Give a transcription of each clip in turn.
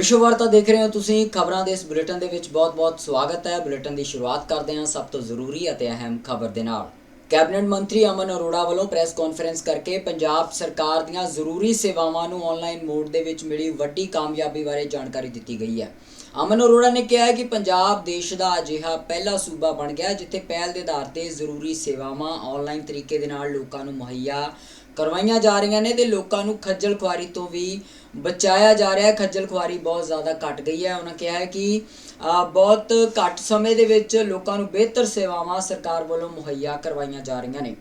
ਵਿਸ਼ਵ ਵਾਰਤਾ ਦੇਖ ਰਹੇ ਹੋ ਤੁਸੀਂ ਖਬਰਾਂ ਦੇ ਇਸ ਬੁਲੇਟਿਨ ਦੇ ਵਿੱਚ ਬਹੁਤ-ਬਹੁਤ ਸਵਾਗਤ ਹੈ। ਬੁਲੇਟਿਨ ਦੀ ਸ਼ੁਰੂਆਤ ਕਰਦੇ ਹਾਂ ਸਭ ਤੋਂ ਜ਼ਰੂਰੀ ਅਤੇ ਅਹਿਮ ਖਬਰ ਦੇ ਨਾਲ। ਕੈਬਨਿਟ ਮੰਤਰੀ ਅਮਨ ਅਰੋੜਾ ਵੱਲੋਂ ਪ੍ਰੈਸ ਕਾਨਫਰੰਸ ਕਰਕੇ ਪੰਜਾਬ ਸਰਕਾਰ ਦੀਆਂ ਜ਼ਰੂਰੀ ਸੇਵਾਵਾਂ ਨੂੰ ਆਨਲਾਈਨ ਮੋਡ ਦੇ ਵਿੱਚ ਮਿਲੀ ਵੱਡੀ ਕਾਮਯਾਬੀ ਬਾਰੇ ਜਾਣਕਾਰੀ ਦਿੱਤੀ ਗਈ ਹੈ। ਅਮਨ ਅਰੋੜਾ ਨੇ ਕਿਹਾ ਹੈ ਕਿ ਪੰਜਾਬ ਦੇਸ਼ ਦਾ ਅਜਿਹਾ ਪਹਿਲਾ ਸੂਬਾ ਬਣ ਗਿਆ ਜਿੱਥੇ ਪਹਿਲ ਦੇ ਆਧਾਰ ਤੇ ਜ਼ਰੂਰੀ ਸੇਵਾਵਾਂ ਆਨਲਾਈਨ ਤਰੀਕੇ ਦੇ ਨਾਲ ਲੋਕਾਂ ਨੂੰ ਮੁਹੱਈਆ ਕਰਵਾਈਆਂ ਜਾ ਰਹੀਆਂ ਨੇ ਤੇ ਲੋਕਾਂ ਨੂੰ ਖੱਜਲ ਖੁਆਰੀ ਤੋਂ ਵੀ ਬਚਾਇਆ ਜਾ ਰਿਹਾ ਹੈ। ਖੱਜਲ ਖੁਆਰੀ ਬਹੁਤ ਜ਼ਿਆਦਾ ਘਟ ਗਈ ਹੈ। ਉਹਨਾਂ ਕਿਹਾ ਹੈ ਕਿ ਬਹੁਤ ਘੱਟ ਸਮੇਂ ਦੇ ਵਿੱਚ ਲੋਕਾਂ ਨੂੰ ਬਿਹਤਰ ਸੇਵਾਵਾਂ ਸਰਕਾਰ ਵੱਲੋਂ ਮੁਹੱਈਆ ਕਰਵਾਈਆਂ ਜਾ ਰਹੀਆਂ ਨੇ।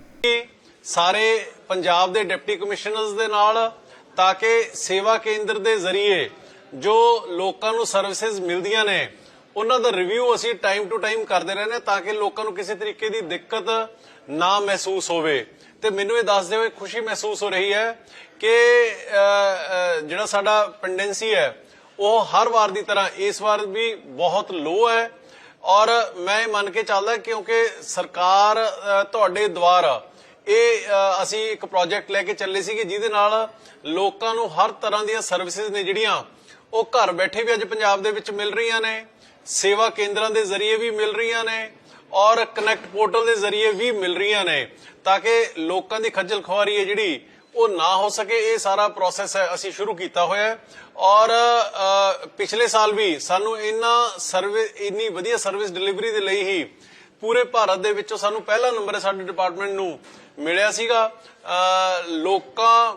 ਸਾਰੇ ਪੰਜਾਬ ਦੇ ਡਿਪਟੀ ਕਮਿਸ਼ਨਰਸ ਦੇ ਨਾਲ ਤਾਂ ਕਿ ਸੇਵਾ ਕੇਂਦਰ ਦੇ ਜ਼ਰੀਏ ਜੋ ਲੋਕਾਂ ਨੂੰ ਸਰਵਿਸਿਜ਼ ਮਿਲਦੀਆਂ ਨੇ, ਉਹਨਾਂ ਦਾ ਰਿਵਿਊ ਅਸੀਂ ਟਾਈਮ ਟੂ ਟਾਈਮ ਕਰਦੇ ਰਹਿੰਦੇ ਤਾਂ ਕਿ ਲੋਕਾਂ ਨੂੰ ਕਿਸੇ ਤਰੀਕੇ ਦੀ ਦਿੱਕਤ ਨਾ ਮਹਿਸੂਸ ਹੋਵੇ। ਤੇ ਮੈਨੂੰ ਇਹ ਦੱਸਦੇ ਹੋਏ ਖੁਸ਼ੀ ਮਹਿਸੂਸ ਹੋ ਰਹੀ ਹੈ ਕਿ ਜਿਹੜਾ ਸਾਡਾ ਪੈਂਡੈਂਸੀ ਹੈ, ਉਹ ਹਰ ਵਾਰ ਦੀ ਤਰ੍ਹਾਂ ਇਸ ਵਾਰ ਵੀ ਬਹੁਤ ਲੋ ਹੈ। ਔਰ ਮੈਂ ਇਹ ਮੰਨ ਕੇ ਚੱਲਦਾ ਕਿਉਂਕਿ ਸਰਕਾਰ ਤੁਹਾਡੇ ਦੁਆਰਾ ਇਹ ਅਸੀਂ ਇੱਕ ਪ੍ਰੋਜੈਕਟ ਲੈ ਕੇ ਚੱਲੇ ਸੀਗੇ, ਜਿਹਦੇ ਨਾਲ ਲੋਕਾਂ ਨੂੰ ਹਰ ਤਰ੍ਹਾਂ ਦੀਆਂ ਸਰਵਿਸਿਜ਼ ਨੇ ਜਿਹੜੀਆਂ, ਉਹ ਘਰ ਬੈਠੇ ਵੀ ਅੱਜ ਪੰਜਾਬ ਦੇ ਵਿੱਚ ਮਿਲ ਰਹੀਆਂ ਨੇ, ਸੇਵਾ ਕੇਂਦਰਾਂ ਦੇ ਜ਼ਰੀਏ ਵੀ ਮਿਲ ਰਹੀਆਂ ਨੇ ਔਰ ਕਨੈਕਟ ਪੋਰਟਲ ਦੇ ਜ਼ਰੀਏ ਵੀ ਮਿਲ ਰਹੀਆਂ ਨੇ, ਤਾਂ ਕਿ ਲੋਕਾਂ ਦੀ ਖੱਜਲ ਖੁਆਰੀ ਹੈ ਜਿਹੜੀ, ਉਹ ਨਾ ਹੋ ਸਕੇ, ਇਹ ਸਾਰਾ ਪ੍ਰੋਸੈਸ ਹੈ, ਅਸੀਂ ਸ਼ੁਰੂ ਕੀਤਾ ਹੋਇਆ ਹੈ। ਔਰ ਪਿਛਲੇ ਸਾਲ ਵੀ ਸਾਨੂੰ ਇਹਨਾਂ ਸਰਵਿਸ ਇੰਨੀ ਵਧੀਆ ਸਰਵਿਸ ਡਿਲੀਵਰੀ ਦੇ ਲਈ ਹੀ ਪੂਰੇ ਭਾਰਤ ਦੇ ਵਿੱਚੋਂ ਸਾਨੂੰ ਪਹਿਲਾ ਨੰਬਰ ਹੈ ਸਾਡੇ ਡਿਪਾਰਟਮੈਂਟ ਨੂੰ ਮਿਲਿਆ ਸੀਗਾ। ਲੋਕਾਂ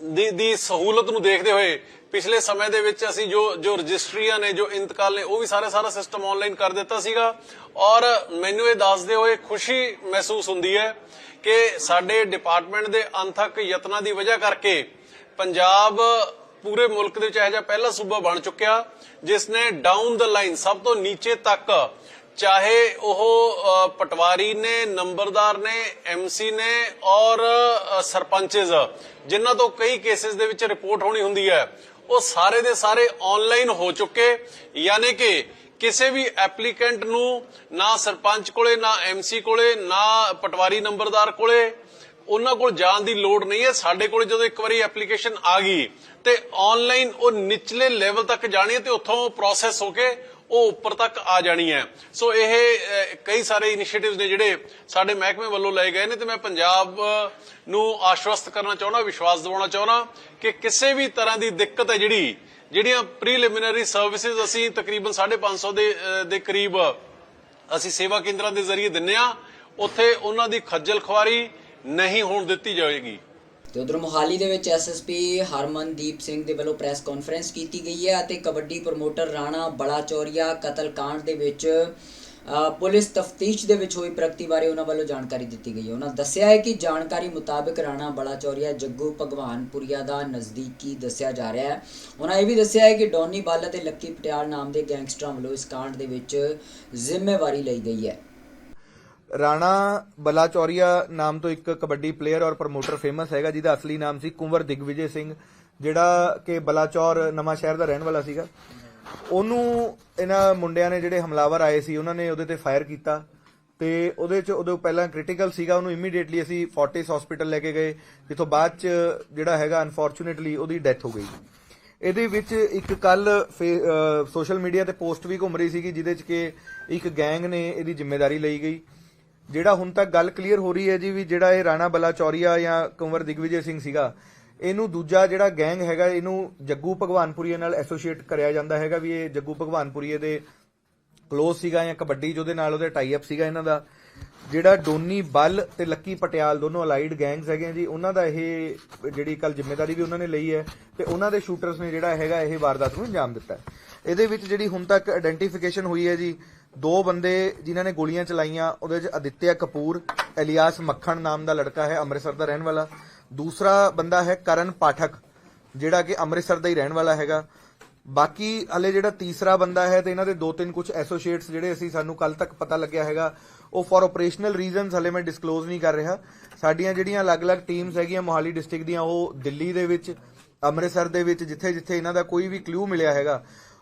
ਦੀ ਦੀ ਸਹੂਲਤ ਨੂੰ ਦੇਖਦੇ ਹੋਏ ਪਿਛਲੇ ਸਮੇਂ ਦੇ ਵਿੱਚ ਅਸੀਂ ਜੋ ਜੋ ਰਜਿਸਟਰੀਆਂ ਨੇ, ਜੋ ਇੰਤਕਾਲ ਨੇ, ਉਹ ਵੀ ਸਾਰੇ ਸਾਰਾ ਸਿਸਟਮ ਆਨਲਾਈਨ ਕਰ ਦਿੱਤਾ ਸੀਗਾ। ਔਰ ਮੈਨੂੰ ਇਹ ਦੱਸਦੇ ਹੋਏ ਖੁਸ਼ੀ ਮਹਿਸੂਸ ਹੁੰਦੀ ਹੈ ਕਿ ਸਾਡੇ ਡਿਪਾਰਟਮੈਂਟ ਦੇ ਅੰਥਕ ਯਤਨਾਂ ਦੀ ਵਜ੍ਹਾ ਕਰਕੇ ਪੰਜਾਬ ਪੂਰੇ ਮੁਲਕ ਦੇ ਵਿੱਚ ਇਹੋ ਜਿਹਾ ਪਹਿਲਾ ਸੂਬਾ ਬਣ ਚੁੱਕਿਆ, ਜਿਸ ਨੇ ਡਾਊਨ ਦ ਲਾਈਨ ਸਭ ਤੋਂ ਨੀਚੇ ਤੱਕ ਚਾਹੇ ਉਹ ਅ, ਪਟਵਾਰੀ ਨੇ ਨੰਬਰਦਾਰ ਨੇ ਐਮਸੀ ਨੇ ਔਰ ਸਰਪੰਚਸ ਜਿਨ੍ਹਾਂ ਤੋਂ ਕਈ ਕੇਸਿਸ ਦੇ ਵਿੱਚ ਰਿਪੋਰਟ ਹੋਣੀ ਹੁੰਦੀ ਹੈ ਉਹ ਸਾਰੇ ਦੇ ਸਾਰੇ ਆਨਲਾਈਨ ਹੋ ਚੁੱਕੇ। ਯਾਨੀ ਕਿ ਕਿਸੇ ਵੀ ਐਪਲੀਕੈਂਟ ਨੂੰ ਨਾ ਸਰਪੰਚ ਕੋਲੇ ਨਾ ਐਮਸੀ ਕੋਲੇ ਨਾ ਪਟਵਾਰੀ ਨੰਬਰਦਾਰ ਕੋਲੇ ਉਹਨਾਂ ਕੋਲ ਜਾਣ ਦੀ ਲੋੜ ਨਹੀਂ ਹੈ। ਸਾਡੇ ਕੋਲ ਜਦੋਂ ਇੱਕ ਵਾਰੀ ਐਪਲੀਕੇਸ਼ਨ ਆ ਗਈ ਤੇ ਆਨਲਾਈਨ ਉਹ ਨਿਚਲੇ ਲੈਵਲ ਤੱਕ ਜਾਣੀ ਤੇ ਉੱਥੋਂ ਪ੍ਰੋਸੈਸ ਹੋ ਕੇ ਉਹ ਉੱਪਰ ਤੱਕ ਆ ਜਾਣੀ ਹੈ। ਸੋ ਇਹ ਕਈ ਸਾਰੇ ਇਨੀਸ਼ੀਏਟਿਵਸ ਨੇ ਜਿਹੜੇ ਸਾਡੇ ਮਹਿਕਮੇ ਵੱਲੋਂ ਲਏ ਗਏ ਨੇ ਤੇ ਮੈਂ ਪੰਜਾਬ ਨੂੰ ਆਸ਼ਵਸਤ ਕਰਨਾ ਚਾਹੁੰਦਾ ਵਿਸ਼ਵਾਸ ਦਿਵਾਉਣਾ ਚਾਹੁੰਦਾ ਕਿ ਕਿਸੇ ਵੀ ਤਰ੍ਹਾਂ ਦੀ ਦਿੱਕਤ ਹੈ ਜਿਹੜੀ ਜਿਹੜੀਆਂ ਪ੍ਰੀਲਿਮਿਨਰੀ ਸਰਵਿਸਿਜ਼ ਅਸੀਂ ਤਕਰੀਬਨ 550 ਦੇ ਅਹ, ਦੇ ਕਰੀਬ ਅਸੀਂ ਸੇਵਾ ਕੇਂਦਰਾਂ ਦੇ ਜ਼ਰੀਏ ਦਿੰਨੇ ਆ ਉੱਥੇ ਉਹਨਾਂ ਦੀ ਖੱਜਲ ਖੁਆਰੀ ਨਹੀਂ ਹੋਣ ਦਿੱਤੀ ਜਾਵੇਗੀ ਤੇ ਉਧਰ ਮੋਹਾਲੀ ਦੇ ਵਿੱਚ ਐਸਐਸਪੀ ਹਰਮਨਦੀਪ ਸਿੰਘ ਦੇ ਵੱਲੋਂ ਪ੍ਰੈਸ ਕਾਨਫਰੰਸ ਕੀਤੀ ਗਈ ਹੈ ਅਤੇ ਕਬੱਡੀ ਪ੍ਰਮੋਟਰ ਰਾਣਾ ਬਲਾਚੌਰੀਆ ਕਤਲकांड ਦੇ ਵਿੱਚ ਪੁਲਿਸ ਤਫਤੀਸ਼ ਦੇ ਵਿੱਚ ਹੋਈ ਪ੍ਰਗਤੀ ਬਾਰੇ ਉਹਨਾਂ ਵੱਲੋਂ ਜਾਣਕਾਰੀ ਦਿੱਤੀ ਗਈ ਹੈ। ਉਹਨਾਂ ਦੱਸਿਆ ਹੈ ਕਿ ਜਾਣਕਾਰੀ ਮੁਤਾਬਕ ਰਾਣਾ ਬਲਾਚੌਰੀਆ ਜੱਗੂ ਭਗਵਾਨਪੁਰੀਆ ਦਾ ਨਜ਼ਦੀਕੀ ਦੱਸਿਆ ਜਾ ਰਿਹਾ ਹੈ। ਉਹਨਾਂ ਇਹ ਵੀ ਦੱਸਿਆ ਹੈ ਕਿ ਡੋਨੀ ਬੱਲ ਅਤੇ ਲੱਕੀ ਪਟਿਆਲ ਨਾਮ ਦੇ ਗੈਂਗਸਟਰਾਂ ਵੱਲੋਂ ਇਸ ਕਾਂਡ ਦੇ ਵਿੱਚ ਜ਼ਿੰਮੇਵਾਰੀ ਲਈ ਗਈ ਹੈ। ਰਾਣਾ ਬਲਾਚੌਰੀਆ ਨਾਮ ਤੋਂ ਇੱਕ ਕਬੱਡੀ ਪਲੇਅਰ ਔਰ ਪ੍ਰਮੋਟਰ ਫੇਮਸ ਹੈਗਾ, ਜਿਹਦਾ ਅਸਲੀ ਨਾਮ ਸੀ ਕੁੰਵਰ ਦਿਗਵਿਜੇ ਸਿੰਘ, ਜਿਹੜਾ ਕਿ ਬਲਾਚੌਰ ਨਵਾਂ ਸ਼ਹਿਰ ਦਾ ਰਹਿਣ ਵਾਲਾ ਸੀਗਾ। ਉਹਨੂੰ ਇਹਨਾਂ ਮੁੰਡਿਆਂ ਨੇ ਜਿਹੜੇ ਹਮਲਾਵਰ ਆਏ ਸੀ, ਉਹਨਾਂ ਨੇ ਉਹਦੇ ਤੇ ਫਾਇਰ ਕੀਤਾ ਤੇ ਉਹਦੇ ਚ ਉਦੋਂ ਪਹਿਲਾਂ ਕ੍ਰਿਟੀਕਲ ਸੀਗਾ, ਉਹਨੂੰ ਇਮੀਡੀਏਟਲੀ ਅਸੀਂ ਫੋਰਟਿਸ ਹਸਪੀਟਲ ਲੈ ਕੇ ਗਏ, ਜਿੱਥੋਂ ਬਾਅਦ ਚ ਜਿਹੜਾ ਹੈਗਾ ਅਨਫੋਰਚੂਨੇਟਲੀ ਉਹਦੀ ਡੈਥ ਹੋ ਗਈ। ਇਹਦੇ ਵਿੱਚ ਇੱਕ ਕੱਲ ਸੋਸ਼ਲ ਮੀਡੀਆ ਤੇ ਪੋਸਟ ਵੀ ਘੁੰਮ ਰਹੀ ਸੀਗੀ, ਜਿਹਦੇ ਚ ਕਿ ਇੱਕ ਗੈਂਗ ਨੇ ਇਹਦੀ ਜ਼ਿੰਮੇਵਾਰੀ ਲਈ ਗਈ। ਜਿਹੜਾ ਹੁਣ ਤੱਕ ਗੱਲ ਕਲੀਅਰ ਹੋ ਰਹੀ ਹੈ ਜੀ ਵੀ ਜਿਹੜਾ ਇਹ ਰਾਣਾ ਬਲਾਚੌਰੀਆ ਜਾਂ ਕੁੰਵਰ ਦਿਗਵਿਜੇ ਸਿੰਘ ਸੀਗਾ, ਇਹਨੂੰ ਦੂਜਾ ਜਿਹੜਾ ਗੈਂਗ ਹੈਗਾ, ਇਹਨੂੰ ਜੱਗੂ ਭਗਵਾਨਪੁਰੀਏ ਨਾਲ ਐਸੋਸੀਏਟ ਕਰਿਆ ਜਾਂਦਾ ਹੈਗਾ ਵੀ ਇਹ ਜੱਗੂ ਭਗਵਾਨਪੁਰੀਏ ਦੇ ਕਲੋਜ਼ ਸੀਗਾ ਜਾਂ ਕਬੱਡੀ ਜਿਹਦੇ ਨਾਲ ਉਹਦੇ ਟਾਈ ਅਪ ਸੀਗਾ ਇਹਨਾਂ ਦਾ। ਜਿਹੜਾ ਡੋਨੀ ਬੱਲ ਤੇ ਲੱਕੀ ਪਟਿਆਲ ਦੋਨੋਂ ਅਲਾਈਡ ਗੈਂਗਸ ਹੈਗੇ ਜੀ, ਉਹਨਾਂ ਦਾ ਇਹ ਜਿਹੜੀ ਕੱਲ ਜ਼ਿੰਮੇਵਾਰੀ ਵੀ ਉਹਨਾਂ ਨੇ ਲਈ ਹੈ ਤੇ ਉਹਨਾਂ ਦੇ ਸ਼ੂਟਰਸ ਨੇ ਜਿਹੜਾ ਹੈਗਾ ਇਹ ਵਾਰਦਾਤ ਨੂੰ ਅੰਜਾਮ ਦਿੱਤਾ ਇਹਦੇ ਵਿੱਚ ਜਿਹੜੀ ਹੁਣ ਤੱਕ ਆਇਡੈਂਟੀਫਿਕੇਸ਼ਨ ਹੋਈ ਹੈ ਜੀ ਦੋ ਬੰਦੇ ਜਿਨ੍ਹਾਂ ਨੇ ਗੋਲੀਆਂ ਚਲਾਈਆਂ, ਉਹਦੇ ਵਿੱਚ ਅਦਿੱਤਿਆ ਕਪੂਰ ਇਲਿਆਸ ਮੱਖਣ ਨਾਮ ਦਾ ਲੜਕਾ ਹੈ, ਅੰਮ੍ਰਿਤਸਰ ਦਾ ਰਹਿਣ ਵਾਲਾ। ਦੂਸਰਾ ਬੰਦਾ ਹੈ ਕਰਨ ਪਾਠਕ, ਜਿਹੜਾ ਕਿ ਅੰਮ੍ਰਿਤਸਰ ਦਾ ਹੀ ਰਹਿਣ ਵਾਲਾ ਹੈਗਾ। ਬਾਕੀ ਹਲੇ ਜਿਹੜਾ ਤੀਸਰਾ ਬੰਦਾ ਹੈ ਤੇ ਇਹਨਾਂ ਦੇ ਦੋ ਤਿੰਨ ਕੁਝ ਐਸੋਸੀਏਟਸ ਜਿਹੜੇ ਅਸੀਂ ਸਾਨੂੰ ਕੱਲ ਤੱਕ ਪਤਾ ਲੱਗਿਆ ਹੈਗਾ, ਉਹ ਫॉर ਆਪਰੇਸ਼ਨਲ ਰੀਜ਼ਨਸ ਹਲੇ ਮੈਂ ਡਿਸਕਲੋਜ਼ ਨਹੀਂ ਕਰ ਰਿਹਾ। ਸਾਡੀਆਂ ਜਿਹੜੀਆਂ ਅਲੱਗ-ਅਲੱਗ ਟੀਮਸ ਹੈਗੀਆਂ ਮੋਹਾਲੀ ਡਿਸਟ੍ਰਿਕਟ ਦੀਆਂ, ਉਹ ਦਿੱਲੀ ਦੇ ਵਿੱਚ, ਅੰਮ੍ਰਿਤਸਰ ਦੇ ਵਿੱਚ, ਜਿੱਥੇ-ਜਿੱਥੇ ਇਹਨਾਂ ਦਾ ਕੋਈ ਵੀ ਕਲੂ ਮਿਲਿਆ ਹੈਗਾ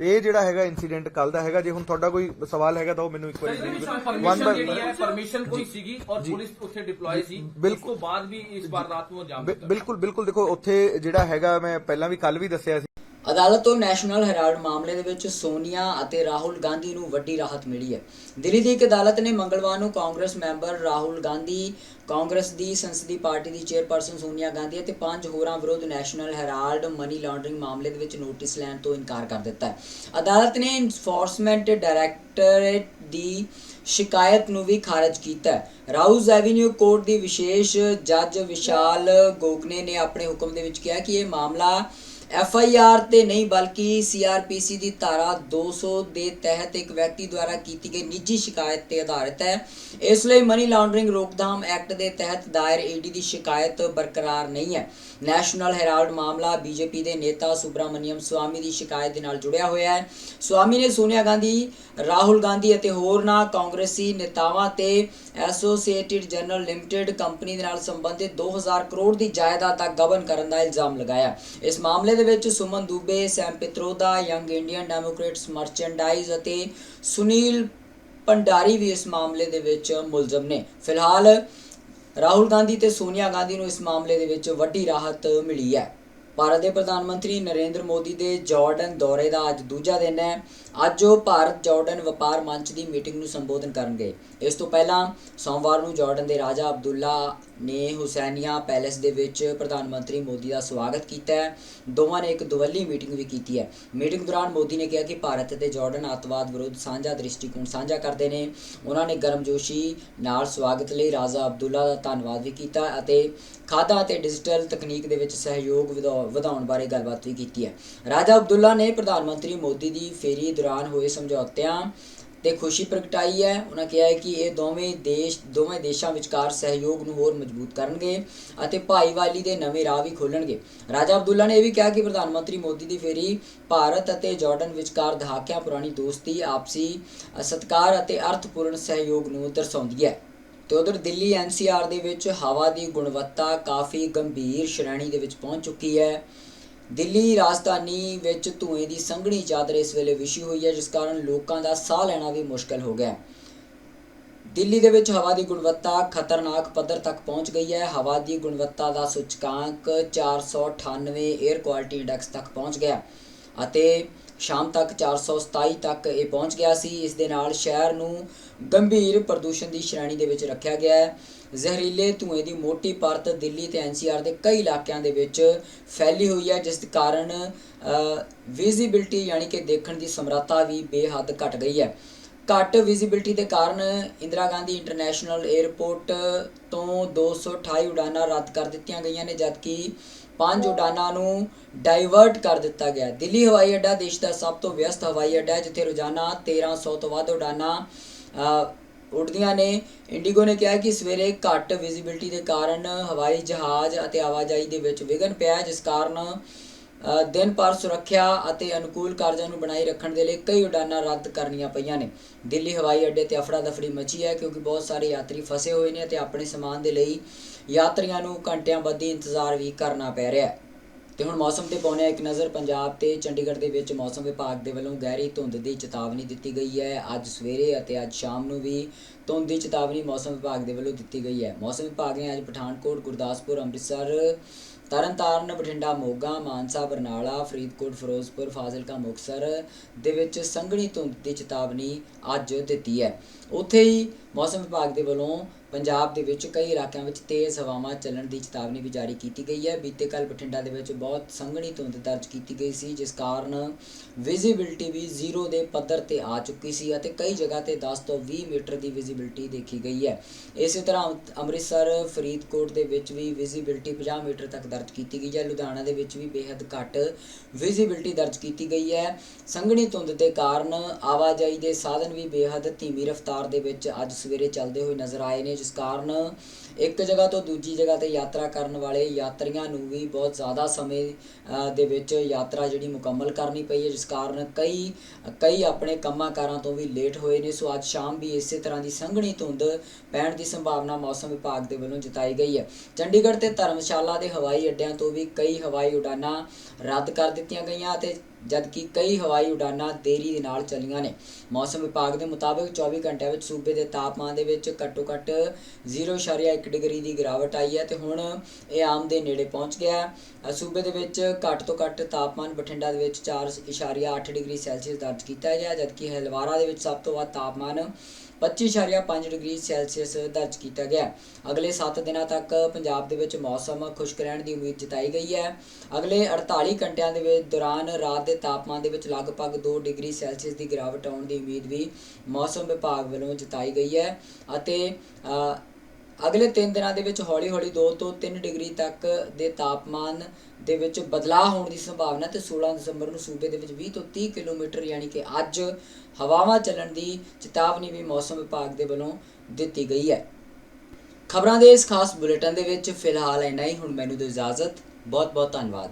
ਇਹ ਜਿਹੜਾ ਹੈਗਾ ਇਨਸੀਡੈਂਟ ਕੱਲ ਦਾ ਹੈਗਾ ਜੇ ਹੁਣ ਤੁਹਾਡਾ ਕੋਈ ਸਵਾਲ ਹੈਗਾ ਤਾਂ ਉਹ ਮੈਨੂੰ ਇੱਕ ਵਾਰੀ ਪਰਮਿਸ਼ਨ ਜਿਹੜੀ ਹੈ ਪਰਮਿਸ਼ਨ ਕੋਈ ਸੀਗੀ ਔਰ ਪੁਲਿਸ ਉੱਥੇ ਡਿਪਲੋਏ ਸੀ? ਉਸ ਬਿਲਕੁਲ। ਤੋਂ ਬਾਅਦ ਵੀ ਇਸ ਵਾਰਦਾਤ ਨੂੰ ਅੰਜਾਮ ਬਿ- ਦਿੱਤਾ? ਬਿਲਕੁਲ ਬਿਲਕੁਲ। ਦੇਖੋ ਉੱਥੇ ਜਿਹੜਾ ਹੈਗਾ ਮੈਂ ਪਹਿਲਾਂ ਵੀ ਕੱਲ ਵੀ ਦੱਸਿਆ ਸੀ। ਅਦਾਲਤ ਤੋਂ ਨੈਸ਼ਨਲ ਹੈਰਾਲਡ ਮਾਮਲੇ ਦੇ ਵਿੱਚ ਸੋਨੀਆ ਅਤੇ ਰਾਹੁਲ ਗਾਂਧੀ ਨੂੰ ਵੱਡੀ ਰਾਹਤ ਮਿਲੀ ਹੈ। ਦਿੱਲੀ ਦੀ ਇੱਕ ਅਦਾਲਤ ਨੇ ਮੰਗਲਵਾਰ ਨੂੰ ਕਾਂਗਰਸ ਮੈਂਬਰ ਰਾਹੁਲ ਗਾਂਧੀ, ਕਾਂਗਰਸ ਦੀ ਸੰਸਦੀ ਪਾਰਟੀ ਦੀ ਚੇਅਰਪਰਸਨ ਸੋਨੀਆ ਗਾਂਧੀ ਅਤੇ ਪੰਜ ਹੋਰਾਂ ਵਿਰੁੱਧ ਨੈਸ਼ਨਲ ਹੈਰਾਲਡ ਮਨੀ ਲਾਂਡਰਿੰਗ ਮਾਮਲੇ ਦੇ ਵਿੱਚ ਨੋਟਿਸ ਲੈਣ ਤੋਂ ਇਨਕਾਰ ਕਰ ਦਿੱਤਾ ਹੈ। ਅਦਾਲਤ ਨੇ ਇਨਫੋਰਸਮੈਂਟ ਡਾਇਰੈਕਟੋਰੇਟ ਦੀ ਸ਼ਿਕਾਇਤ ਨੂੰ ਵੀ ਖਾਰਜ ਕੀਤਾ ਹੈ। ਰਾਉਜ਼ ਐਵੀਨਿਊ ਕੋਰਟ ਦੀ ਵਿਸ਼ੇਸ਼ ਜੱਜ ਵਿਸ਼ਾਲ ਗੋਗਨੇ ਨੇ ਆਪਣੇ ਹੁਕਮ ਦੇ ਵਿੱਚ ਕਿਹਾ ਕਿ ਇਹ ਮਾਮਲਾ ਐਫ ਆਈ ਆਰ ਤੇ ਨਹੀਂ, ਬਲਕਿ ਸੀ ਆਰ ਪੀ ਸੀ ਦੀ ਧਾਰਾ 200 ਦੇ ਤਹਿਤ ਇੱਕ ਵਿਅਕਤੀ ਦੁਆਰਾ ਕੀਤੀ ਗਈ ਨਿੱਜੀ ਸ਼ਿਕਾਇਤ ਤੇ ਆਧਾਰਿਤ ਹੈ। ਇਸ ਲਈ ਮਨੀ ਲਾਂਡਰਿੰਗ ਰੋਕਥਾਮ ਐਕਟ ਦੇ ਤਹਿਤ ਦਾਇਰ ਈਡੀ ਦੀ ਸ਼ਿਕਾਇਤ ਬਰਕਰਾਰ ਨਹੀਂ ਹੈ। ਨੈਸ਼ਨਲ ਹੈਰਾਲਡ ਮਾਮਲਾ ਬੀਜੇਪੀ ਦੇ ਨੇਤਾ ਸੁਬਰਾਮਨੀਅਮ ਸਵਾਮੀ ਦੀ ਸ਼ਿਕਾਇਤ ਦੇ ਨਾਲ ਜੁੜਿਆ ਹੋਇਆ ਹੈ। ਸਵਾਮੀ ਨੇ ਸੋਨੀਆ ਗਾਂਧੀ, ਰਾਹੁਲ ਗਾਂਧੀ ਅਤੇ ਹੋਰਨਾਂ ਕਾਂਗਰਸੀ ਨੇਤਾਵਾਂ ਤੇ ਐਸੋਸੀਏਟਿਡ ਜਨਰਲ ਲਿਮਟਿਡ ਕੰਪਨੀ ਦੇ ਨਾਲ ਸੰਬੰਧਿਤ 2000 ਕਰੋੜ ਦੀ ਜਾਇਦਾਦ ਦਾ ਗਬਨ ਕਰਨ ਦਾ ਇਲਜ਼ਾਮ ਲਗਾਇਆ। ਇਸ ਮਾਮਲੇ ਦੇ ਵਿੱਚ Suman Dubey, Sam Pitroda, Young Indian democrats merchandise ਅਤੇ ਸੁਨੀਲ ਭੰਡਾਰੀ ਵੀ ਇਸ ਮਾਮਲੇ ਦੇ ਵਿੱਚ ਮੁਲਜ਼ਮ ਨੇ। ਫਿਲਹਾਲ ਰਾਹੁਲ ਗਾਂਧੀ ਤੇ ਸੋਨੀਆ ਗਾਂਧੀ ਨੂੰ ਇਸ ਮਾਮਲੇ ਦੇ ਵਿੱਚ ਵੱਡੀ ਰਾਹਤ ਮਿਲੀ ਹੈ। ਭਾਰਤ ਦੇ ਪ੍ਰਧਾਨ ਮੰਤਰੀ ਨਰਿੰਦਰ ਮੋਦੀ ਦੇ ਜਾਰਡਨ ਦੌਰੇ ਦਾ ਅੱਜ ਦੂਜਾ ਦਿਨ ਹੈ। ਅੱਜ ਉਹ ਭਾਰਤ ਜਾਰਡਨ ਵਪਾਰ ਮੰਚ ਦੀ ਮੀਟਿੰਗ ਨੂੰ ਸੰਬੋਧਨ ਕਰਨਗੇ। ਇਸ ਤੋਂ ਪਹਿਲਾਂ ਸੋਮਵਾਰ ਨੂੰ ਜਾਰਡਨ ਦੇ ਰਾਜਾ ਅਬਦੁੱਲਾ ਨੇ ਹੁਸੈਨੀਆ ਪੈਲੇਸ ਦੇ ਵਿੱਚ ਪ੍ਰਧਾਨ ਮੰਤਰੀ ਮੋਦੀ ਦਾ ਸਵਾਗਤ ਕੀਤਾ ਹੈ। ਦੋਵਾਂ ਨੇ ਇੱਕ ਦੁਵੱਲੀ ਮੀਟਿੰਗ ਵੀ ਕੀਤੀ ਹੈ। ਮੀਟਿੰਗ ਦੌਰਾਨ ਮੋਦੀ ਨੇ ਕਿਹਾ ਕਿ ਭਾਰਤ ਅਤੇ ਜਾਰਡਨ ਅੱਤਵਾਦ ਵਿਰੁੱਧ ਸਾਂਝਾ ਦ੍ਰਿਸ਼ਟੀਕੋਣ ਸਾਂਝਾ ਕਰਦੇ ਨੇ। ਉਹਨਾਂ ਨੇ ਗਰਮਜੋਸ਼ੀ ਨਾਲ ਸਵਾਗਤ ਲਈ ਰਾਜਾ ਅਬਦੁੱਲਾ ਦਾ ਧੰਨਵਾਦ ਵੀ ਕੀਤਾ ਅਤੇ ਖਾਦਾ ਅਤੇ ਡਿਜੀਟਲ ਤਕਨੀਕ ਦੇ ਵਿੱਚ ਸਹਿਯੋਗ ਵਧਾਉ- ਵਧਾਉਣ ਬਾਰੇ ਗੱਲਬਾਤ ਵੀ ਕੀਤੀ ਹੈ। ਰਾਜਾ ਅਬਦੁੱਲਾ ਨੇ ਪ੍ਰਧਾਨ ਮੰਤਰੀ ਮੋਦੀ ਦੀ ਫੇਰੀ ਦੌਰਾਨ ਹੋਏ ਸਮਝੌਤਿਆਂ ਤੇ ਖੁਸ਼ੀ ਪ੍ਰਗਟਾਈ ਹੈ। ਉਹਨਾਂ ਕਿਹਾ ਹੈ ਕਿ ਇਹ ਦੋਵੇਂ ਦੇਸ਼ ਦੋਵੇਂ ਦੇਸ਼ਾਂ ਵਿਚਕਾਰ ਸਹਿਯੋਗ ਨੂੰ ਹੋਰ ਮਜ਼ਬੂਤ ਕਰਨਗੇ ਅਤੇ ਭਾਈਵਾਲੀ ਦੇ ਨਵੇਂ ਰਾਹ ਵੀ ਖੋਲਣਗੇ ਰਾਜਾ ਅਬਦੁੱਲਾ ਨੇ ਇਹ ਵੀ ਕਿਹਾ ਕਿ ਪ੍ਰਧਾਨ ਮੰਤਰੀ ਮੋਦੀ ਦੀ ਫੇਰੀ ਭਾਰਤ ਅਤੇ ਜਾਰਡਨ ਵਿਚਕਾਰ ਦਹਾਕਿਆਂ ਪੁਰਾਣੀ ਦੋਸਤੀ ਆਪਸੀ ਅ, ਸਤਿਕਾਰ ਅਤੇ ਅਰਥਪੂਰਨ ਸਹਿਯੋਗ ਨੂੰ ਦਰਸਾਉਂਦੀ ਹੈ। ਤੇ ਉਧਰ ਦਿੱਲੀ ਐਨਸੀਆਰ ਦੇ ਵਿੱਚ ਹਵਾ ਦੀ ਗੁਣਵੱਤਾ ਕਾਫੀ ਗੰਭੀਰ ਸ਼੍ਰੇਣੀ ਦੇ ਵਿੱਚ ਪਹੁੰਚ ਚੁੱਕੀ ਹੈ। ਦਿੱਲੀ ਰਾਜਧਾਨੀ ਵਿੱਚ ਧੂਏ ਦੀ ਸੰਘਣੀ ਚਾਦਰ ਇਸ ਵੇਲੇ ਵਿਛੀ ਹੋਈ ਹੈ, ਜਿਸ ਕਾਰਨ ਲੋਕਾਂ ਦਾ ਸਾਹ ਲੈਣਾ ਵੀ ਮੁਸ਼ਕਲ ਹੋ ਗਿਆ ਦਿੱਲੀ ਦੇ ਵਿੱਚ ਹਵਾ ਦੀ ਗੁਣਵੱਤਾ ਖਤਰਨਾਕ ਪੱਧਰ ਤੱਕ ਪਹੁੰਚ ਗਈ ਹੈ। ਹਵਾ ਦੀ ਗੁਣਵੱਤਾ ਦਾ ਸੂਚਕਾਂਕ 498 에ਅਰ ਕੁਆਲਿਟੀ ਇੰਡੈਕਸ ਤੱਕ ਪਹੁੰਚ ਗਿਆ ਅਤੇ ਸ਼ਾਮ ਤੱਕ 427 ਤੱਕ ਇਹ ਪਹੁੰਚ ਗਿਆ ਸੀ। ਇਸ ਦੇ ਨਾਲ ਸ਼ਹਿਰ ਨੂੰ ਗੰਭੀਰ ਪ੍ਰਦੂਸ਼ਣ ਦੀ ਸ਼੍ਰੇਣੀ ਦੇ ਵਿੱਚ ਰੱਖਿਆ ਗਿਆ ਹੈ। ਜ਼ਹਿਰੀਲੇ ਧੂਏ ਦੀ ਮੋਟੀ ਪਰਤ ਦਿੱਲੀ ਤੇ ਐਨਸੀਆਰ ਦੇ ਕਈ ਇਲਾਕਿਆਂ ਦੇ ਵਿੱਚ ਫੈਲੀ ਹੋਈ ਹੈ, ਜਿਸ ਕਾਰਨ ਵਿਜ਼ਿਬਿਲਟੀ ਯਾਨੀ ਕਿ ਦੇਖਣ ਦੀ ਸਮਰੱਥਾ ਵੀ ਬੇਹੱਦ ਘਟ ਗਈ ਹੈ। ਘੱਟ ਵਿਜ਼ਿਬਿਲਟੀ ਦੇ ਕਾਰਨ ਇੰਦਰਾ ਗਾਂਧੀ ਇੰਟਰਨੈਸ਼ਨਲ 에ਅਰਪੋਰਟ ਤੋਂ 228 ਉਡਾਨਾਂ ਰੱਦ ਕਰ ਦਿੱਤੀਆਂ ਗਈਆਂ ਨੇ, ਜਦਕਿ ਪੰਜ ਉਡਾਨਾਂ ਨੂੰ ਡਾਈਵਰਟ ਕਰ ਦਿੱਤਾ ਗਿਆ। ਦਿੱਲੀ ਹਵਾਈ ਅੱਡਾ ਦੇਸ਼ ਦਾ ਸਭ ਤੋਂ ਵਿਅਸਤ ਹਵਾਈ ਅੱਡਾ ਹੈ, ਜਿੱਥੇ ਰੋਜ਼ਾਨਾ 1300 ਤੋਂ ਵੱਧ ਉਡਾਨਾਂ ਉੱਡਦੀਆਂ ਨੇ। ਇੰਡੀਗੋ ਨੇ ਕਿਹਾ ਕਿ ਸਵੇਰੇ ਘੱਟ ਵਿਜ਼ਿਬਿਲਟੀ ਦੇ ਕਾਰਨ ਹਵਾਈ ਜਹਾਜ਼ ਅਤੇ ਆਵਾਜਾਈ ਦੇ ਵਿੱਚ ਵਿਘਨ ਪਿਆ ਜਿਸ ਕਾਰਨ ਦਿਨ ਭਰ ਸੁਰੱਖਿਆ ਅਤੇ ਅਨੁਕੂਲ ਕਾਰਜਾਂ ਨੂੰ ਬਣਾਈ ਰੱਖਣ ਦੇ ਲਈ ਕਈ ਉਡਾਨਾਂ ਰੱਦ ਕਰਨੀਆਂ ਪਈਆਂ ਨੇ। ਦਿੱਲੀ, ਹਵਾਈ ਅੱਡੇ ਤੇ ਅਫੜਾ ਦਫੜੀ ਮਚੀ ਹੈ ਕਿਉਂਕਿ ਬਹੁਤ ਸਾਰੇ ਯਾਤਰੀ ਫਸੇ ਹੋਏ ਨੇ ਅਤੇ ਆਪਣੇ ਸਮਾਨ ਦੇ ਲਈ ਯਾਤਰੀਆਂ ਨੂੰ ਘੰਟਿਆਂ ਬੱਧੀ ਇੰਤਜ਼ਾਰ ਵੀ ਕਰਨਾ ਪੈ ਰਿਹਾ ਹੈ। ਤੇ ਹੁਣ ਮੌਸਮ ਤੇ ਪਾਉਂਦੇ ਇੱਕ ਨਜ਼ਰ, ਪੰਜਾਬ ਤੇ ਚੰਡੀਗੜ੍ਹ ਦੇ ਵਿੱਚ ਮੌਸਮ ਵਿਭਾਗ ਦੇ ਵੱਲੋਂ ਗਹਿਰੀ ਧੁੰਦ ਦੀ ਚੇਤਾਵਨੀ ਦਿੱਤੀ ਗਈ ਹੈ। ਅੱਜ ਸਵੇਰੇ ਅਤੇ ਅੱਜ ਸ਼ਾਮ ਨੂੰ ਵੀ ਧੁੰਦ ਦੀ ਚੇਤਾਵਨੀ ਮੌਸਮ ਵਿਭਾਗ ਦੇ ਵੱਲੋਂ ਦਿੱਤੀ ਗਈ ਹੈ। ਮੌਸਮ ਵਿਭਾਗ ਨੇ ਅੱਜ ਪਠਾਨਕੋਟ, ਗੁਰਦਾਸਪੁਰ, ਅੰਮ੍ਰਿਤਸਰ ਤਰਨਤਾਰਨ, ਬਠਿੰਡਾ, ਮੋਗਾ, ਮਾਨਸਾ, ਬਰਨਾਲਾ, ਫਰੀਦਕੋਟ, ਫਿਰੋਜ਼ਪੁਰ, ਫਾਜ਼ਿਲਕਾ, ਮੁਕਤਸਰ ਦੇ ਵਿੱਚ ਸੰਘਣੀ ਧੁੰਦ ਦੀ ਚੇਤਾਵਨੀ ਅੱਜ ਦਿੱਤੀ ਹੈ। ਉੱਥੇ ਹੀ ਮੌਸਮ ਵਿਭਾਗ ਦੇ ਵੱਲੋਂ ਪੰਜਾਬ ਦੇ ਵਿੱਚ ਕਈ ਇਲਾਕਿਆਂ ਵਿੱਚ ਤੇਜ਼ ਹਵਾਵਾਂ ਚੱਲਣ ਦੀ ਚੇਤਾਵਨੀ ਵੀ ਜਾਰੀ ਕੀਤੀ ਗਈ ਹੈ। ਬੀਤੇ ਕੱਲ ਬਠਿੰਡਾ ਦੇ ਵਿੱਚ ਬਹੁਤ ਸੰਘਣੀ ਧੁੰਦ ਦਰਜ ਕੀਤੀ ਗਈ ਸੀ, ਜਿਸ ਕਾਰਨ ਵਿਜ਼ੀਬਿਲਟੀ ਵੀ ਜ਼ੀਰੋ ਦੇ ਪੱਧਰ ਤੇ ਆ ਚੁੱਕੀ ਸੀ ਅਤੇ ਕਈ ਜਗ੍ਹਾ ਤੇ 10 ਤੋਂ 20 ਮੀਟਰ ਦੀ ਵਿਜ਼ੀਬਿਲਟੀ ਦੇਖੀ ਗਈ ਹੈ। ਇਸੇ ਤਰ੍ਹਾਂ ਅੰਮ੍ਰਿਤਸਰ, ਫਰੀਦਕੋਟ ਦੇ ਵਿੱਚ ਵੀ ਵਿਜ਼ੀਬਿਲਟੀ 50 ਮੀਟਰ ਤੱਕ ਦਰਜ ਕੀਤੀ ਗਈ ਹੈ। ਲੁਧਿਆਣਾ ਦੇ ਵਿੱਚ ਵੀ ਬੇਹੱਦ ਘੱਟ ਵਿਜ਼ੀਬਿਲਟੀ ਦਰਜ ਕੀਤੀ ਗਈ ਹੈ। ਸੰਘਣੀ ਧੁੰਦ ਦੇ ਕਾਰਨ ਆਵਾਜਾਈ ਦੇ ਸਾਧਨ ਵੀ ਬੇਹੱਦ ਧੀਮੀ ਰਫ਼ਤਾਰ ਦੇ ਵਿੱਚ ਅੱਜ ਸਵੇਰੇ ਚੱਲਦੇ ਹੋਏ ਨਜ਼ਰ ਆਏ ਨੇ, ਜਿਸ ਕਾਰਨ ਇੱਕ ਜਗ੍ਹਾ ਤੋਂ ਦੂਜੀ ਜਗ੍ਹਾ ਤੇ ਯਾਤਰਾ ਕਰਨ ਵਾਲੇ ਯਾਤਰੀਆਂ ਨੂੰ ਵੀ ਬਹੁਤ ਜ਼ਿਆਦਾ ਸਮੇਂ ਦੇ ਵਿੱਚ ਯਾਤਰਾ ਜਿਹੜੀ ਮੁਕੰਮਲ ਕਰਨੀ ਪਈ ਹੈ, ਜਿਸ ਕਾਰਨ ਕਈ ਕਈ ਆਪਣੇ ਕੰਮਾਂ ਕਾਰਾਂ ਤੋਂ ਵੀ ਲੇਟ ਹੋਏ ਨੇ। ਸੋ ਅੱਜ ਸ਼ਾਮ ਵੀ ਇਸੇ ਤਰ੍ਹਾਂ ਦੀ ਸੰਘਣੀ ਧੁੰਦ ਪੈਣ ਦੀ ਸੰਭਾਵਨਾ ਮੌਸਮ ਵਿਭਾਗ ਦੇ ਵੱਲੋਂ ਜਤਾਈ ਗਈ ਹੈ। ਚੰਡੀਗੜ੍ਹ ਤੇ ਧਰਮਸ਼ਾਲਾ ਦੇ ਹਵਾਈ ਅੱਡਿਆਂ ਤੋਂ ਵੀ ਕਈ ਹਵਾਈ ਉਡਾਨਾਂ ਰੱਦ ਕਰ ਦਿੱਤੀਆਂ ਗਈਆਂ ਅਤੇ ਜਦਕਿ ਕਈ ਹਵਾਈ ਉਡਾਨਾਂ ਦੇਰੀ ਦੇ ਨਾਲ ਚੱਲੀਆਂ ਨੇ। ਮੌਸਮ ਵਿਭਾਗ ਦੇ ਮੁਤਾਬਕ 24 ਘੰਟਿਆਂ ਵਿੱਚ ਸੂਬੇ ਦੇ ਤਾਪਮਾਨ ਦੇ ਵਿੱਚ ਘੱਟੋ-ਘੱਟ 0.1 ਡਿਗਰੀ ਦੀ ਗਿਰਾਵਟ ਆਈ ਹੈ ਤੇ ਹੁਣ ਇਹ ਆਮ ਦੇ ਨੇੜੇ ਪਹੁੰਚ ਗਿਆ ਹੈ। ਸੂਬੇ ਦੇ ਵਿੱਚ ਘੱਟ ਤੋਂ ਘੱਟ ਤਾਪਮਾਨ ਬਠਿੰਡਾ ਦੇ ਵਿੱਚ 4.8 ਡਿਗਰੀ ਸੈਲਸੀਅਸ ਦਰਜ ਕੀਤਾ ਗਿਆ, ਜਦਕਿ ਹਲਵਾਰਾ ਦੇ ਵਿੱਚ ਸਭ ਤੋਂ ਵੱਧ ਤਾਪਮਾਨ 25.5 ਡਿਗਰੀ ਸੈਲਸੀਅਸ ਦਰਜ ਕੀਤਾ ਗਿਆ। ਅਗਲੇ 7 ਦਿਨਾਂ ਤੱਕ ਪੰਜਾਬ ਦੇ ਵਿੱਚ ਮੌਸਮ ਖੁਸ਼ਕ ਰਹਿਣ ਦੀ ਉਮੀਦ ਜਤਾਈ ਗਈ ਹੈ। ਅਗਲੇ 48 ਘੰਟਿਆਂ ਦੇ ਵਿੱਚ ਦੌਰਾਨ ਰਾਤ ਦੇ ਤਾਪਮਾਨ ਦੇ ਵਿੱਚ ਲਗਭਗ 2 ਡਿਗਰੀ ਸੈਲਸੀਅਸ ਦੀ ਗਿਰਾਵਟ ਆਉਣ ਦੀ ਉਮੀਦ ਵੀ ਮੌਸਮ ਵਿਭਾਗ ਵੱਲੋਂ ਜਤਾਈ ਗਈ ਹੈ ਅਤੇ ਅਗਲੇ 3 ਦਿਨਾਂ ਦੇ ਵਿੱਚ ਹੌਲੀ-ਹੌਲੀ 2 ਤੋਂ 3 ਡਿਗਰੀ ਤੱਕ ਦੇ ਤਾਪਮਾਨ ਦੇ ਵਿੱਚ ਬਦਲਾਅ ਹੋਣ ਦੀ ਸੰਭਾਵਨਾ ਤੇ 16 ਦਸੰਬਰ ਨੂੰ ਸੂਬੇ ਦੇ ਵਿੱਚ 20 ਤੋਂ 30 ਕਿਲੋਮੀਟਰ ਯਾਨੀ ਕਿ ਅੱਜ ਹਵਾਵਾਂ ਚੱਲਣ ਦੀ ਚੇਤਾਵਨੀ ਵੀ ਮੌਸਮ ਵਿਭਾਗ ਦੇ ਵੱਲੋਂ ਦਿੱਤੀ ਗਈ ਹੈ। ਖਬਰਾਂ ਦੇ ਇਸ ਖਾਸ ਬੁਲੇਟਿਨ ਦੇ ਵਿੱਚ ਫਿਲਹਾਲ ਇੰਨਾ ਹੀ। ਹੁਣ ਮੈਨੂੰ ਦਿਓ ਇਜਾਜ਼ਤ। ਬਹੁਤ ਬਹੁਤ ਧੰਨਵਾਦ।